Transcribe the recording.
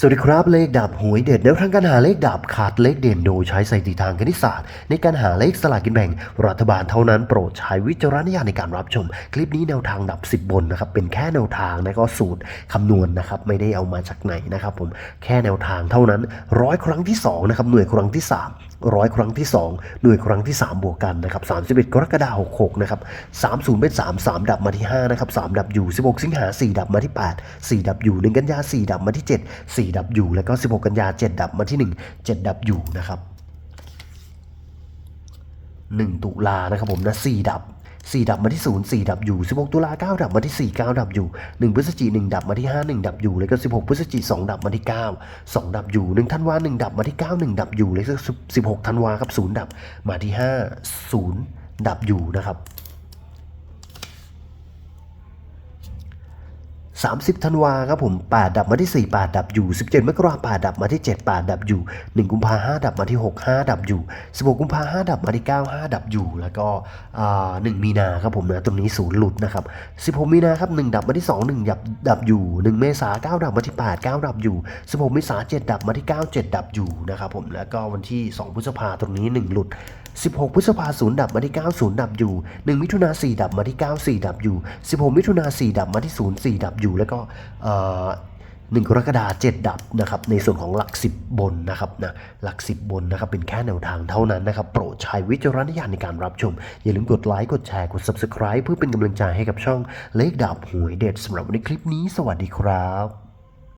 สวัสดีครับเลขดับหวยเด็ดแนวทางการหาเลขดับขาดเลขเด่นโดยใช้สถิติทางคณิตศาสตร์ ในการหาเลขสลากกินแบ่ง รัฐบาลเท่านั้นโปรดใช้วิจารณญาณในการรับชม คลิปนี้แนวทางดับ 10 บนนะครับเป็นแค่แนวทางนะก็สูตรคำนวณนะครับไม่ได้เอามาจากไหนนะครับผมแค่แนวทางเท่านั้นร้อยครั้งที่2นะครับหน่วยครั้งที่ 3 ร้อยครั้งที่ 2 หน่วยครั้งที่ 3 บวกกันนะครับ31 กรกฎาคม66นะครับ30เป็น3 3 ดับมาที่5นะครับ3ดับอยู่ 16 สิงหา4ดับมาที่ 8 4 ดับอยู่ 1 กันยา 4 ดับมาที่ 7 4 ดับอยู่ แล้วก็ 16 กันยา 7 ดับมาที่ 1 7 ดับอยู่นะครับ1ตุลานะครับผมนะ4ดับ 4 ดับมาที่ 0 4 ดับอยู่ 16 ตุลา 9 ดับมาที่ 4 9 ดับอยู่ 1 พฤศจิก1ดับมาที่ 5 1 ดับอยู่ แล้วก็ 16 พฤศจิก2ดับมาที่ 9 2 ดับอยู่ 1 ธันวา 1 ดับมาที่ 9 1 ดับอยู่ แล้วก็16 ธันวาครับ0ดับมาที่ 5 0 ดับอยู่นะครับ 30ธันวาครับผม8ดับมาที่ 4 8 ดับอยู่ 17มกราคม8ดับมาที่ 7 8 ดับอยู่ 1 กุมภาห้าดับมาที่ 6 5 ดับอยู่ 16 กุมภาห้าดับมาที่ 9 5 ดับอยู่ แล้วก็อ่า1มีนาครับผมนะตรงนี้ศูนย์หลุดนะครับ16 มีนาครับ1ดับมาที่ 2 1ดับดับอยู่ 1 เมษา9ดับมาที่ 8 9 ดับอยู่ 16 เมษา7ดับมาที่ 9 7 ดับอยู่นะครับผมแล้วก็วันที่ 2 พฤษภาตรงนี้ 1 หลุด16 พฤษภาศูนย์ดับมาที่9 0ดับอยู่ 1 มิถุนา4ดับมาที่ 9 4 ดับอยู่ 16 มิถุนา4ดับมาที่ 0 4 ดับอยู่ แล้วก็เอ่อ1กรกฎาคม7ดับนะครับในส่วนของหลัก 10 บนนะครับนะหลัก 10 บนนะครับเป็นแค่แนวทางเท่านั้นนะครับ โปรดใช้วิจารณญาณในการรับชม อย่าลืมกดไลค์กดแชร์กด Subscribe เพื่อเป็นกำลังใจให้กับช่องเลขดับหวยเด็ดสำหรับวันนี้คลิปนี้ สวัสดีครับ